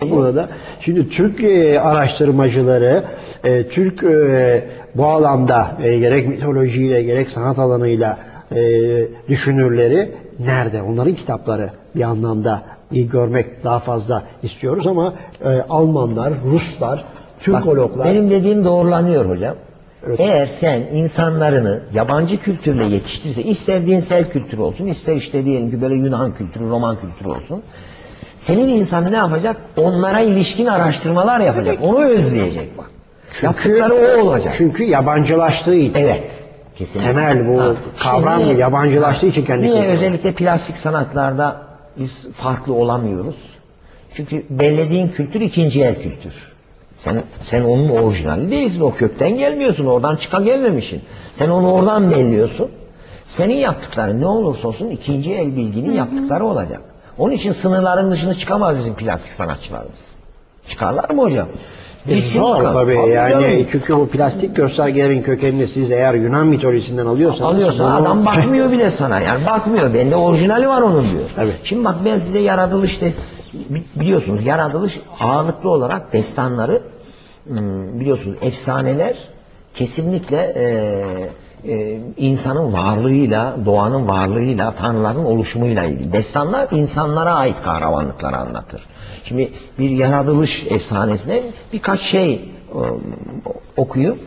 burada. Şimdi Türk e, araştırmacıları, e, Türk e, bu alanda e, gerek mitolojiyle gerek sanat alanıyla e, düşünürleri nerede? Onların kitapları bir anlamda e, görmek daha fazla istiyoruz ama e, Almanlar, Ruslar, Bak, Türkologlar benim dediğim doğrulanıyor hocam. Evet. Eğer sen insanlarını yabancı kültürle yetiştirirse, ister dinsel kültür olsun, ister işte diyelim ki böyle Yunan kültürü, Roman kültürü olsun. Senin insanı ne yapacak? Onlara ilişkin araştırmalar yapacak. Onu özleyecek bak. Yaptıkları o olacak. Çünkü yabancılaştığı için. Evet. Kesinlikle. Temel bu kavram Şimdi- yabancılaştığı için kendi Niye kültürü. özellikle plastik sanatlarda biz farklı olamıyoruz? Çünkü bellediğin kültür ikinci el kültür. Sen, sen onun orijinali değilsin. O kökten gelmiyorsun. Oradan çıka gelmemişsin. Sen onu oradan belliyorsun. Senin yaptıkların ne olursa olsun ikinci el bilginin yaptıkları olacak. Onun için sınırların dışına çıkamaz bizim plastik sanatçılarımız. Çıkarlar mı hocam? Gitsin Zor bakalım. tabii Tabii yani canım. çünkü bu plastik göstergelerin kökenini siz eğer Yunan mitolojisinden alıyorsanız Alıyorsa bunu- adam bakmıyor bile sana yani bakmıyor bende orijinali var onun diyor. Evet. Şimdi bak ben size yaratılış de bi- biliyorsunuz yaratılış ağırlıklı olarak destanları hmm, biliyorsunuz efsaneler kesinlikle e, e, insanın varlığıyla doğanın varlığıyla tanrıların oluşumuyla ilgili. Destanlar insanlara ait kahramanlıkları anlatır. Şimdi bir yaratılış efsanesine birkaç şey e, okuyup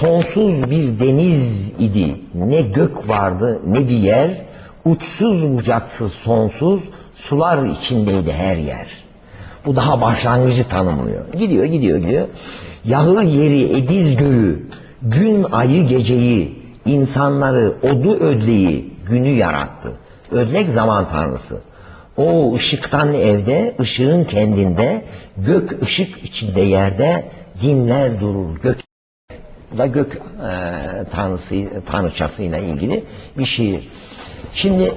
Sonsuz bir deniz idi, ne gök vardı ne bir yer, uçsuz bucaksız sonsuz, sular içindeydi her yer. Bu daha başlangıcı tanımlıyor. Gidiyor, gidiyor, gidiyor. Yağı yeri, ediz göğü, gün ayı geceyi, insanları, odu ödleyi, günü yarattı. Ödlek zaman tanrısı. O ışıktan evde, ışığın kendinde, gök ışık içinde yerde, dinler durur gök bu da gök e, tanrısı, tanrıçasıyla ilgili bir şiir. Şimdi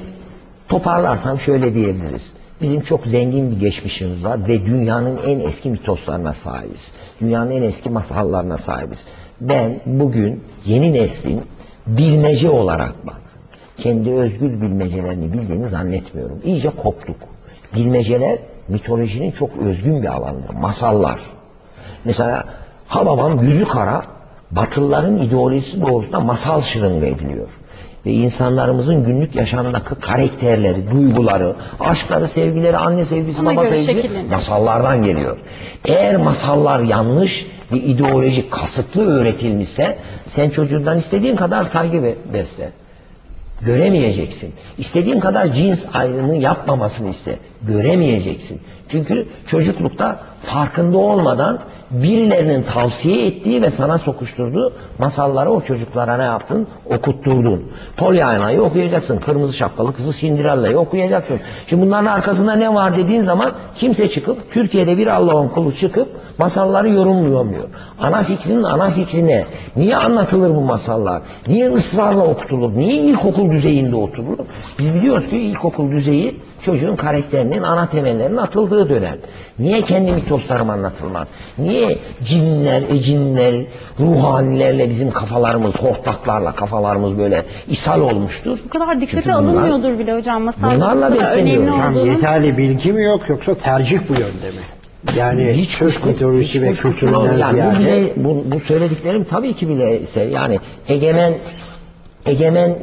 toparlarsam şöyle diyebiliriz. Bizim çok zengin bir geçmişimiz var ve dünyanın en eski mitoslarına sahibiz. Dünyanın en eski masallarına sahibiz. Ben bugün yeni neslin bilmece olarak bak, kendi özgür bilmecelerini bildiğini zannetmiyorum. İyice koptuk. Bilmeceler mitolojinin çok özgün bir alanıdır. Masallar. Mesela Hababam yüzü kara Batılıların ideolojisi doğrusunda masal şırınga ediliyor. Ve insanlarımızın günlük yaşamındaki karakterleri, duyguları, aşkları, sevgileri, anne sevgisi, Ona baba göre sevgisi şekilleniyor. masallardan geliyor. Eğer masallar yanlış ve ideoloji kasıtlı öğretilmişse sen çocuğundan istediğin kadar saygı be- besle. Göremeyeceksin. İstediğin kadar cins ayrımı yapmamasını iste. Göremeyeceksin. Çünkü çocuklukta farkında olmadan birilerinin tavsiye ettiği ve sana sokuşturduğu masalları o çocuklara ne yaptın? Okutturdun. Polyana'yı okuyacaksın. Kırmızı şapkalı kızı Cinderella'yı okuyacaksın. Şimdi bunların arkasında ne var dediğin zaman kimse çıkıp Türkiye'de bir Allah'ın kulu çıkıp masalları yorumlayamıyor. Ana fikrinin ana fikrine niye anlatılır bu masallar? Niye ısrarla okutulur? Niye ilkokul düzeyinde oturulur? Biz biliyoruz ki ilkokul düzeyi çocuğun karakterinin ana temellerinin atıldığı dönem. Niye kendi mitoslarım anlatılmaz? Niye cinler, ecinler, ruhanilerle bizim kafalarımız, hortlaklarla kafalarımız böyle ishal olmuştur? Bu kadar dikkate Çünkü bunlar- alınmıyordur bile hocam masalda. Bunlarla Bu kadar besleniyor önemli hocam. Olduğunu. yeterli bilgi mi yok yoksa tercih bu yönde mi? Yani hiç Türk mitolojisi hiç ve kültüründen yani bu, ziyade bile, bu, bu söylediklerim tabii ki bile yani egemen egemen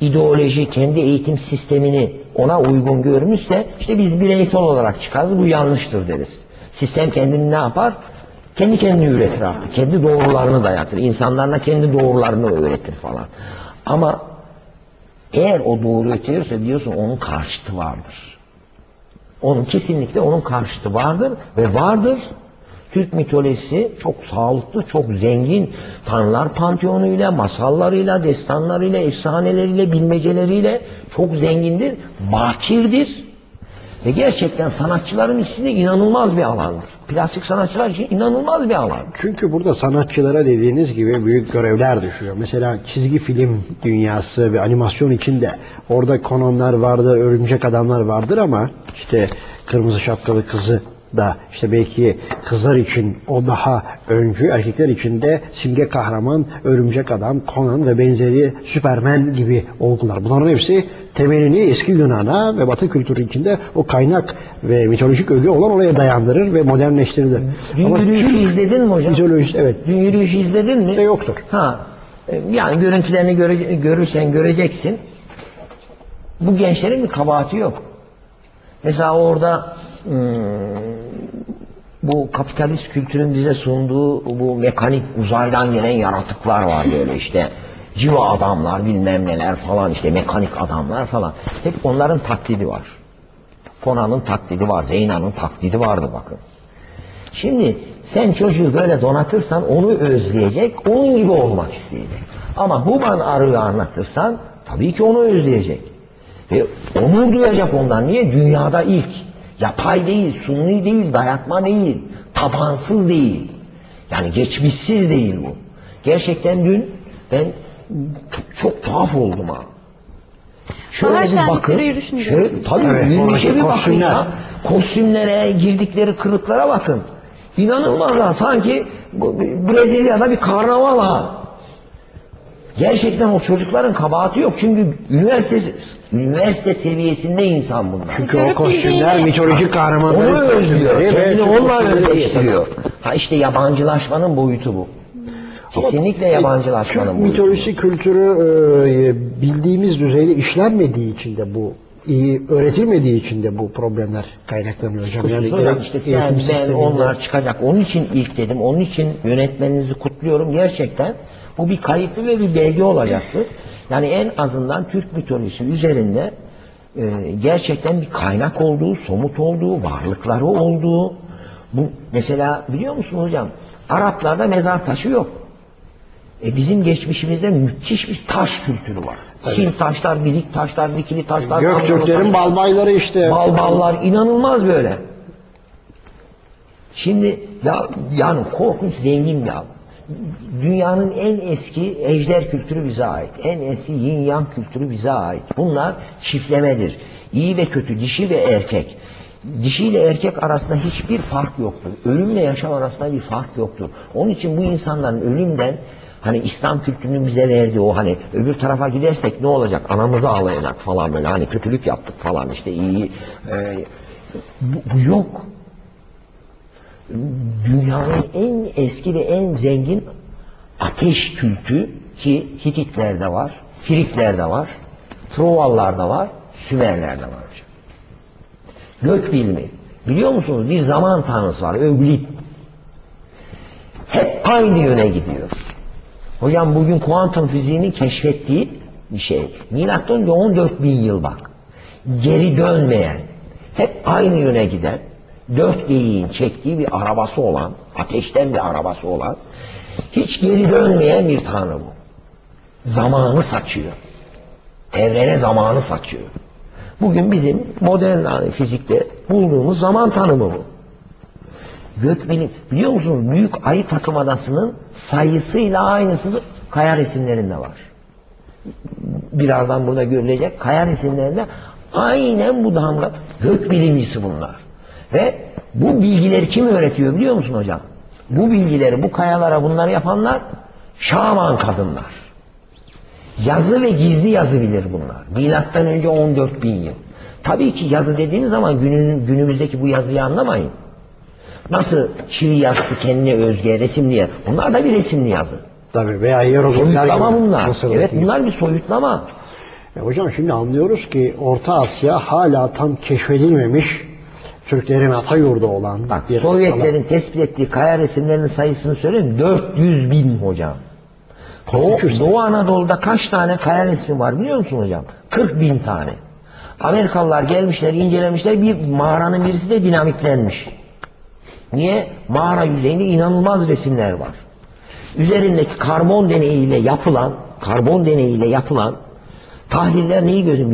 ideoloji kendi eğitim sistemini ona uygun görmüşse işte biz bireysel olarak çıkarız bu yanlıştır deriz. Sistem kendini ne yapar? Kendi kendini üretir artık. Kendi doğrularını dayatır. İnsanlarına kendi doğrularını öğretir falan. Ama eğer o doğru ötüyorsa biliyorsun onun karşıtı vardır. Onun kesinlikle onun karşıtı vardır ve vardır. Türk mitolojisi çok sağlıklı, çok zengin tanrılar panteonuyla, masallarıyla, destanlarıyla, efsaneleriyle, bilmeceleriyle çok zengindir, bakirdir. Ve gerçekten sanatçıların içinde inanılmaz bir alandır. Plastik sanatçılar için inanılmaz bir alan. Çünkü burada sanatçılara dediğiniz gibi büyük görevler düşüyor. Mesela çizgi film dünyası ve animasyon içinde orada kononlar vardır, örümcek adamlar vardır ama işte kırmızı şapkalı kızı da işte belki kızlar için o daha öncü, erkekler için de simge kahraman, örümcek adam, Conan ve benzeri Süpermen gibi olgular. Bunların hepsi temelini eski Yunan'a ve Batı kültürü içinde o kaynak ve mitolojik öge olan oraya dayandırır ve modernleştirilir. Dün Ama yürüyüşü Türk izledin mi hocam? mitolojisi evet Dün yürüyüşü izledin mi? de yoktur. Ha, e, yani görüntülerini göre- görürsen göreceksin. Bu gençlerin bir kabahati yok. Mesela orada bu kapitalist kültürün bize sunduğu bu mekanik uzaydan gelen yaratıklar var böyle işte. Civa adamlar bilmem neler falan işte mekanik adamlar falan. Hep onların taklidi var. Conan'ın taklidi var, Zeyna'nın taklidi vardı bakın. Şimdi sen çocuğu böyle donatırsan onu özleyecek, onun gibi olmak isteyecek. Ama Human arığı anlatırsan tabii ki onu özleyecek. Ve onur duyacak ondan. Niye? Dünyada ilk. Yapay değil, sunni değil, dayatma değil, tabansız değil. Yani geçmişsiz değil bu. Gerçekten dün ben çok tuhaf oldum ha. Şöyle Bahar bir bakın. yürüyüşünü Şöyle, tabii Evet, yürüyüşe bir bakın ya. Kostümlere, girdikleri kırıklara bakın. İnanılmaz ha. Sanki Brezilya'da bir karnaval ha. Gerçekten o çocukların kabahati yok. Çünkü üniversite üniversite seviyesinde insan bunlar. Çünkü o kostümler mitolojik kahramanların Onu özlüyor. Kendini onunla özleştiriyor. Ha işte yabancılaşmanın boyutu bu. Kesinlikle yabancılaşmanın Türk boyutu. mitolojisi kültürü e, bildiğimiz düzeyde işlenmediği için de bu iyi öğretilmediği için de bu problemler kaynaklanıyor hocam. Yani Hocam gerek işte sen, eğitim ben, sisteminde- onlar çıkacak. Onun için ilk dedim. Onun için yönetmeninizi kutluyorum. Gerçekten bu bir kayıtlı ve bir belge olacaktır. Yani en azından Türk mitolojisi üzerinde e, gerçekten bir kaynak olduğu, somut olduğu, varlıkları olduğu. Bu mesela biliyor musun hocam? Araplarda mezar taşı yok. E bizim geçmişimizde müthiş bir taş kültürü var. Çin taşlar, bilik taşlar, dikili taşlar, Göktürklerin balbayları işte. Balballar inanılmaz böyle. Şimdi ya yani korkunç zengin bir alan. Dünyanın en eski ejder kültürü bize ait. En eski yin yang kültürü bize ait. Bunlar çiftlemedir. İyi ve kötü, dişi ve erkek. Dişi ile erkek arasında hiçbir fark yoktur. Ölümle yaşam arasında bir fark yoktur. Onun için bu insanların ölümden hani İslam kültürünün bize verdiği o hani öbür tarafa gidersek ne olacak? Anamızı ağlayacak falan böyle hani kötülük yaptık falan işte iyi. e, bu, bu yok dünyanın en eski ve en zengin ateş kültü ki Hititlerde var, Friklerde var, Trovalılarda var, Sümerlerde var. Gök bilimi. Biliyor musunuz bir zaman tanrısı var, Öglit. Hep aynı yöne gidiyor. Hocam bugün kuantum fiziğinin keşfettiği bir şey. Milattan önce 14 bin yıl bak. Geri dönmeyen, hep aynı yöne giden, dört geyiğin çektiği bir arabası olan, ateşten bir arabası olan, hiç geri dönmeyen bir tanrı bu. Zamanı saçıyor. Evrene zamanı saçıyor. Bugün bizim modern fizikte bulduğumuz zaman tanımı bu. Gökbilim, biliyor musunuz Büyük Ayı Takım Adası'nın sayısıyla aynısı kaya resimlerinde var. Birazdan burada görülecek kaya resimlerinde aynen bu damga gök bilimcisi bunlar. Ve bu bilgileri kim öğretiyor biliyor musun hocam? Bu bilgileri bu kayalara bunları yapanlar şaman kadınlar. Yazı ve gizli yazı bilir bunlar. Milattan önce 14 bin yıl. Tabii ki yazı dediğiniz zaman günün, günümüzdeki bu yazıyı anlamayın. Nasıl çivi yazısı kendine özgü resimli Bunlar da bir resimli yazı. Tabii veya hieroglifler Soyutlama gibi. bunlar. Evet bunlar bir soyutlama. E hocam şimdi anlıyoruz ki Orta Asya hala tam keşfedilmemiş Türklerin ata yurdu olan Bak bir Sovyetlerin tespit ettiği kaya resimlerinin sayısını söyleyeyim 400 bin hocam. Doğu. Doğu Anadolu'da kaç tane kaya resmi var biliyor musun hocam? 40 bin tane. Amerikalılar gelmişler incelemişler bir mağaranın birisi de dinamitlenmiş. Niye? Mağara yüzeyinde inanılmaz resimler var. Üzerindeki karbon deneyiyle yapılan karbon deneyiyle yapılan tahliller neyi gözüm?